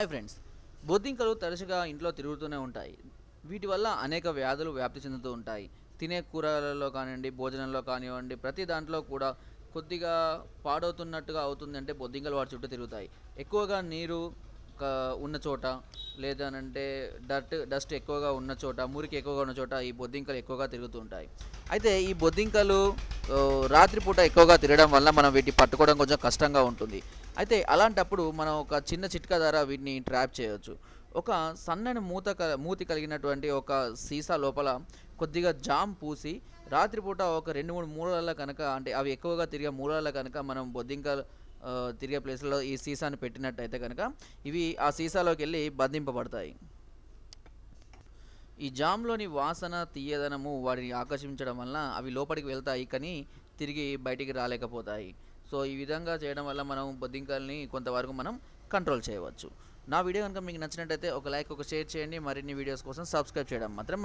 Hi friends బొద్దింకలు తరచుగా ఇంట్లో తిరుగుతూనే ఉంటాయి. వీటి వల్ల అనేక వ్యాధులు వ్యాప్తి చెందుతూ ఉంటాయి. తినే కూరలలో కానివ్వండి భోజనంలో కానివ్వండి ప్రతి దాంట్లో కూడా కొద్దిగా పాడవుతున్నట్టుగా అవుతుంది అంటే బొద్దింకలు వాటి చుట్టూ తిరుగుతాయి. ఎక్కువగా నీరు ఉన్న చోట లేదనంటే డస్ట్ డస్ట్ ఎక్కువగా ఉన్న చోట మురికి ఎక్కువగా ఉన్న చోట ఈ బొద్దింకలు ఎక్కువగా తిరుగుతూ ఉంటాయి. అయితే ఈ బొద్దింకలు రాత్రిపూట ఎక్కువగా తిరగడం వల్ల మనం వీటిని పట్టుకోవడం కొంచెం కష్టంగా ఉంటుంది. అయితే అలాంటప్పుడు మనం ఒక చిన్న చిట్కా ద్వారా వీటిని ట్రాప్ చేయవచ్చు ఒక సన్నని మూత మూతి కలిగినటువంటి ఒక సీసా లోపల కొద్దిగా జామ్ పూసి రాత్రిపూట ఒక రెండు మూడు మూలల కనుక అంటే అవి ఎక్కువగా తిరిగే మూలల కనుక మనం బొద్దింకలు తిరిగే ప్లేస్లో ఈ సీసాని పెట్టినట్టయితే కనుక ఇవి ఆ సీసాలోకి వెళ్ళి బంధింపబడతాయి. ఈ జామ్లోని వాసన తీయదనము వాటిని ఆకర్షించడం వలన అవి లోపలికి వెళ్తాయి కానీ తిరిగి బయటికి రాలేకపోతాయి. సో ఈ విధంగా చేయడం వల్ల మనం బొద్దింకల్ని కొంతవరకు మనం కంట్రోల్ చేయవచ్చు. నా వీడియో కనుక మీకు నచ్చినట్టయితే ఒక లైక్ ఒక షేర్ చేయండి. మరిన్ని వీడియోస్ కోసం సబ్స్క్రైబ్ చేయడం మాత్రం